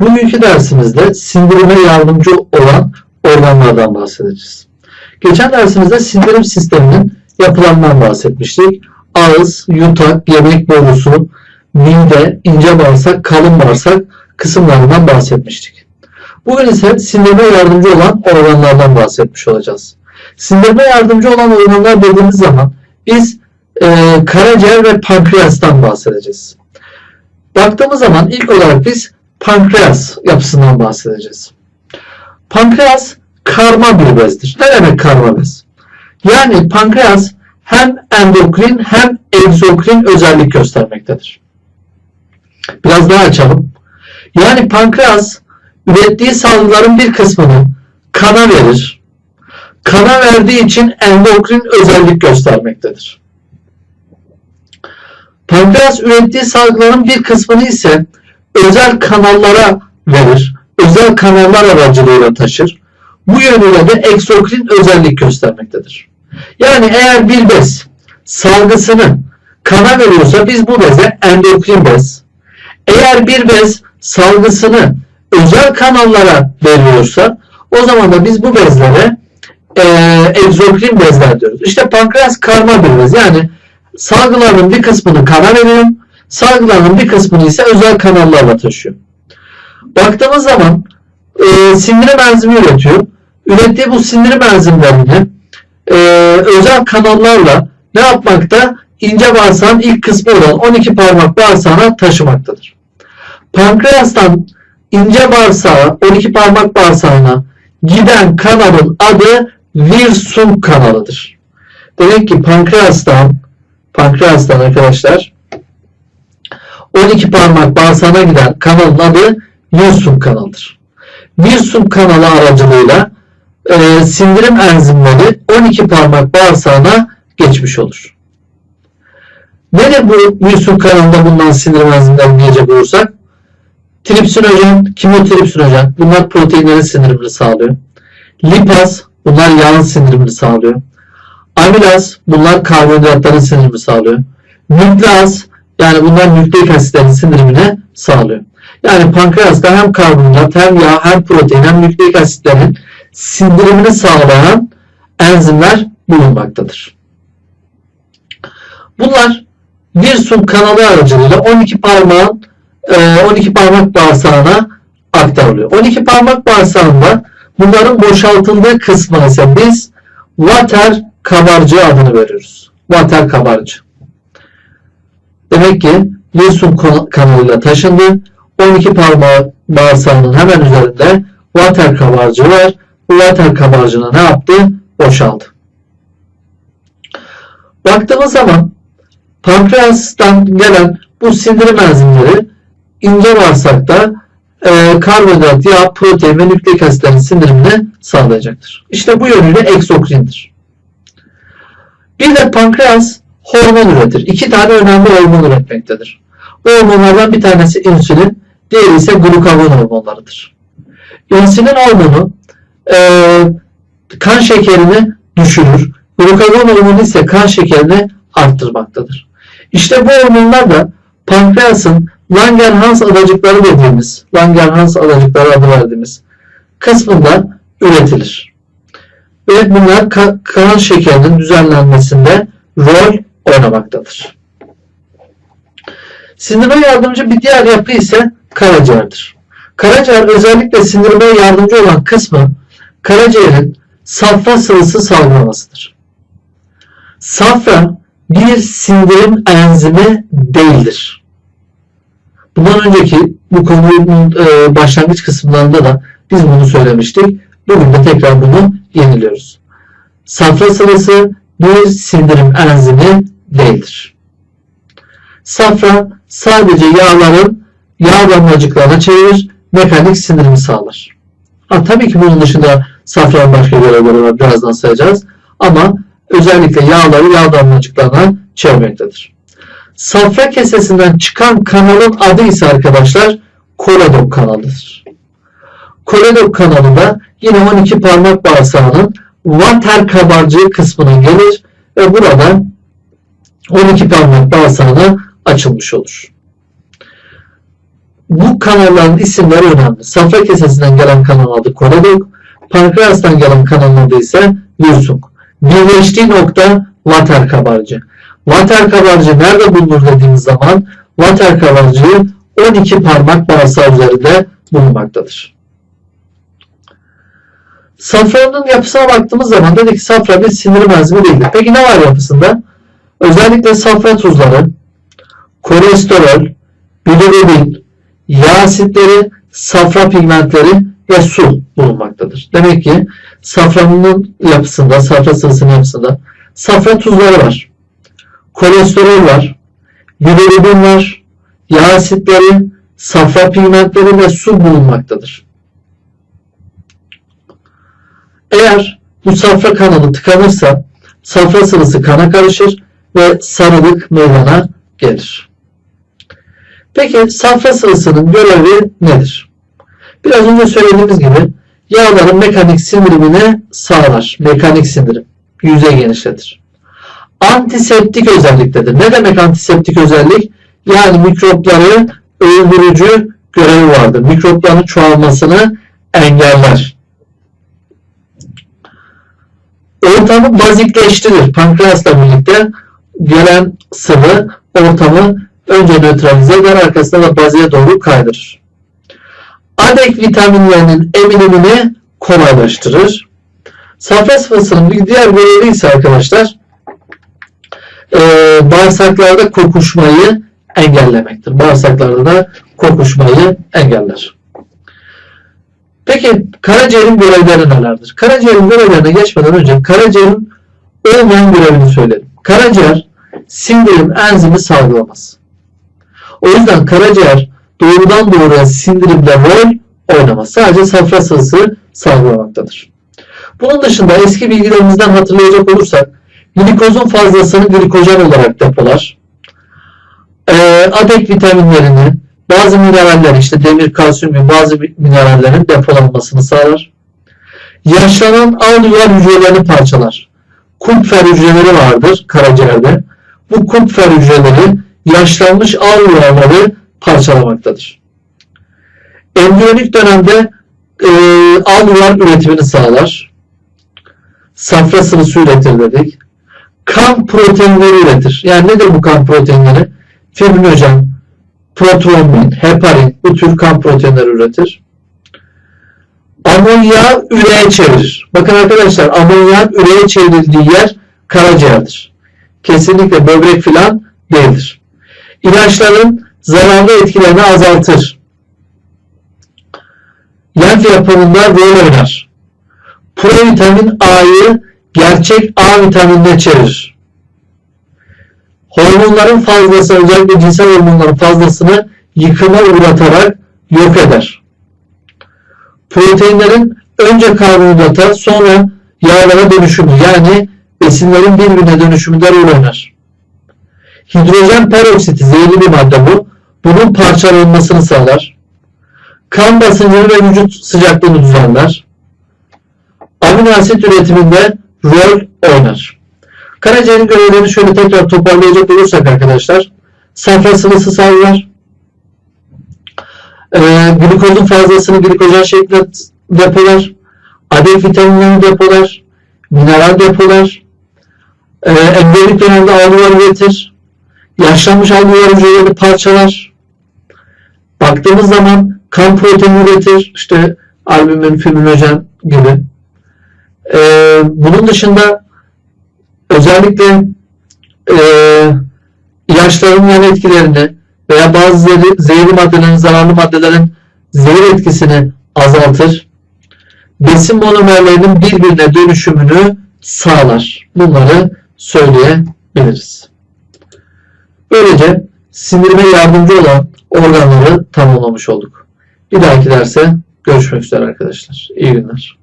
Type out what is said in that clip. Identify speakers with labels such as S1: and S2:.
S1: Bugünkü dersimizde sindirime yardımcı olan organlardan bahsedeceğiz. Geçen dersimizde sindirim sisteminin yapılanından bahsetmiştik. Ağız, yutak, yemek borusu, mide, ince bağırsak, kalın bağırsak kısımlarından bahsetmiştik. Bugün ise sindirime yardımcı olan organlardan bahsetmiş olacağız. Sindirime yardımcı olan organlar dediğimiz zaman biz e, karaciğer ve pankreastan bahsedeceğiz. Baktığımız zaman ilk olarak biz pankreas yapısından bahsedeceğiz. Pankreas karma bir bezdir. Ne demek karma bez? Yani pankreas hem endokrin hem egzokrin özellik göstermektedir. Biraz daha açalım. Yani pankreas ürettiği salgıların bir kısmını kana verir. Kana verdiği için endokrin özellik göstermektedir. Pankreas ürettiği salgıların bir kısmını ise özel kanallara verir. Özel kanallar aracılığıyla taşır. Bu yönüyle de eksokrin özellik göstermektedir. Yani eğer bir bez salgısını kana veriyorsa biz bu beze endokrin bez. Eğer bir bez salgısını özel kanallara veriyorsa o zaman da biz bu bezlere e, egzokrin bezler diyoruz. İşte pankreas karma bir bez. Yani salgıların bir kısmını kana veriyor. Salgıların bir kısmını ise özel kanallarla taşıyor. Baktığımız zaman e, sindirim enzimi üretiyor. Ürettiği bu sindirim enzimlerini e, özel kanallarla ne yapmakta? İnce bağırsağın ilk kısmı olan 12 parmak bağırsağına taşımaktadır. Pankreastan ince bağırsağa 12 parmak bağırsağına giden kanalın adı Wirsung kanalıdır. Demek ki pankreastan pankreastan arkadaşlar 12 parmak bağırsağına giden kanalın adı Wirsung kanalıdır. Wirsung kanalı aracılığıyla e, sindirim enzimleri 12 parmak bağırsağına geçmiş olur. Nedir bu Wirsung kanalında bulunan sindirim enzimleri diyecek olursak? Tripsinojen, kimotripsinojen bunlar proteinlerin sindirimini sağlıyor. Lipaz bunlar yağın sindirimini sağlıyor. Amilaz bunlar karbonhidratların sindirimini sağlıyor. Nükleaz yani bunlar nükleik asitlerin sindirimini sağlıyor. Yani pankreasta hem karbonhidrat hem yağ hem protein hem nükleik asitlerin sindirimini sağlayan enzimler bulunmaktadır. Bunlar Wirsung kanalı aracılığıyla 12 parmağın 12 parmak bağırsağına aktarılıyor. 12 parmak bağırsağında bunların boşaltıldığı kısmına ise biz water kabarcığı adını veriyoruz. Water kabarcığı. Demek ki Wilson kanalıyla taşındı. 12 parmak bağırsağının hemen üzerinde water kabarcığı var. Bu water kabarcığına ne yaptı? Boşaldı. Baktığımız zaman pankreastan gelen bu sindirim enzimleri ince bağırsakta e, karbonhidrat, yağ, protein ve nükleik asitlerin sindirimini sağlayacaktır. İşte bu yönüyle eksokrindir. Bir de pankreas hormon üretir. İki tane önemli hormon üretmektedir. Bu hormonlardan bir tanesi insülin, diğeri ise glukagon hormonlarıdır. İnsülin hormonu e, kan şekerini düşürür. Glukagon hormonu ise kan şekerini arttırmaktadır. İşte bu hormonlar da pankreasın Langerhans adacıkları dediğimiz, Langerhans adacıkları adı verdiğimiz kısmında üretilir. Ve bunlar ka kan şekerinin düzenlenmesinde rol oynamaktadır. Sindirime yardımcı bir diğer yapı ise karaciğerdir. Karaciğer özellikle sindirime yardımcı olan kısmı karaciğerin safra sıvısı salgılamasıdır. Safra bir sindirim enzimi değildir. Bundan önceki bu konunun e, başlangıç kısımlarında da biz bunu söylemiştik. Bugün de tekrar bunu yeniliyoruz. Safra sıvısı bir sindirim enzimi değildir. Safra sadece yağların yağ damlacıklarına çevirir, mekanik sindirimi sağlar. Ha, tabii ki bunun dışında safranın başka görevleri var. Birazdan sayacağız. Ama özellikle yağları yağ damlacıklarına çevirmektedir. Safra kesesinden çıkan kanalın adı ise arkadaşlar koledok kanalıdır. Koledok kanalı da yine 12 parmak bağırsağının vater kabarcığı kısmına gelir ve burada 12 parmak bağırsağına açılmış olur. bu kanalların isimleri önemli. Safra kesesinden gelen kanal adı koledok, pankreastan gelen kanalın adı ise Wirsung. Birleştiği nokta vater kabarcığı. Vater kabarcığı nerede bulunur dediğimiz zaman vater kabarcığı 12 parmak bağırsağı üzerinde bulunmaktadır. Safranın yapısına baktığımız zaman dedik ki safra bir sindirim enzimi değildir. Peki ne var yapısında? Özellikle safra tuzları, kolesterol, bilirubin, yağ asitleri, safra pigmentleri ve su bulunmaktadır. Demek ki safranın yapısında, safra sıvısının yapısında safra tuzları var. Kolesterol var. Bilirubin var. Yağ asitleri, safra pigmentleri ve su bulunmaktadır. Eğer bu safra kanalı tıkanırsa safra sıvısı kana karışır ve sarılık meydana gelir. Peki safra sıvısının görevi nedir? Biraz önce söylediğimiz gibi yağların mekanik sindirimini sağlar. Mekanik sindirim. Yüzey genişletir. Antiseptik özelliktedir. Ne demek antiseptik özellik? Yani mikropları öldürücü görevi vardır. Mikropların çoğalmasını engeller. Ortamı bazikleştirir. Pankreasla birlikte gelen sıvı ortamı önce nötralize eder, arkasında da bazıya doğru kaydırır. Adek vitaminlerinin emilimini kolaylaştırır. Safra sıvısının bir diğer görevi ise arkadaşlar e, bağırsaklarda kokuşmayı engellemektir. Bağırsaklarda da kokuşmayı engeller. Peki karaciğerin görevleri nelerdir? Karaciğerin görevlerine geçmeden önce karaciğerin olmayan görevini söyledim. Karaciğer sindirim enzimi salgılamaz. O yüzden karaciğer doğrudan doğruya sindirimde rol oynamaz. Sadece safra sıvısı salgılamaktadır. Bunun dışında eski bilgilerimizden hatırlayacak olursak glikozun fazlasını glikojen olarak depolar. Ee, adek vitaminlerini, bazı mineraller işte demir, kalsiyum gibi bazı minerallerin depolanmasını sağlar. Yaşlanan al hücrelerini parçalar. Kupfer hücreleri vardır karaciğerde. Bu kupfer hücreleri yaşlanmış al yuvarları parçalamaktadır. Embriyonik dönemde e, al yuvar üretimini sağlar. Safra sıvısı üretir dedik. Kan proteinleri üretir. Yani nedir bu kan proteinleri? Fibrinojen, protrombin, heparin bu tür kan proteinleri üretir. Amonyağı üreye çevirir. Bakın arkadaşlar amonyak üreye çevrildiği yer karaciğerdir. Kesinlikle böbrek filan değildir. İlaçların zararlı etkilerini azaltır. Lenf yapımında rol oynar. Provitamin A'yı gerçek A vitaminine çevirir. Hormonların fazlası özellikle cinsel hormonların fazlasını yıkıma uğratarak yok eder. Proteinlerin önce karbonhidrata sonra yağlara dönüşümü yani besinlerin birbirine dönüşümünde rol oynar. Hidrojen peroksiti zehirli bir madde bu. Bunun parçalanmasını sağlar. Kan basıncını ve vücut sıcaklığını düzenler. Amino asit üretiminde rol oynar. Karaciğerin görevlerini şöyle tekrar toparlayacak olursak arkadaşlar. Safra sıvısı salgılar. E, glikozun fazlasını glikojen şeklinde depolar. Adef vitaminlerini depolar. Mineral depolar. E, embriyonik dönemde alüvar üretir. Yaşlanmış alüvar hücreleri parçalar. Baktığımız zaman kan proteini üretir. İşte albümin, fibrinojen gibi. E, bunun dışında özellikle e, ilaçların yan etkilerini veya bazı zehirli, maddelerin, zararlı maddelerin zehir etkisini azaltır. Besin monomerlerinin birbirine dönüşümünü sağlar. Bunları söyleyebiliriz. Böylece sindirime yardımcı olan organları tamamlamış olduk. Bir dahaki derse görüşmek üzere arkadaşlar. İyi günler.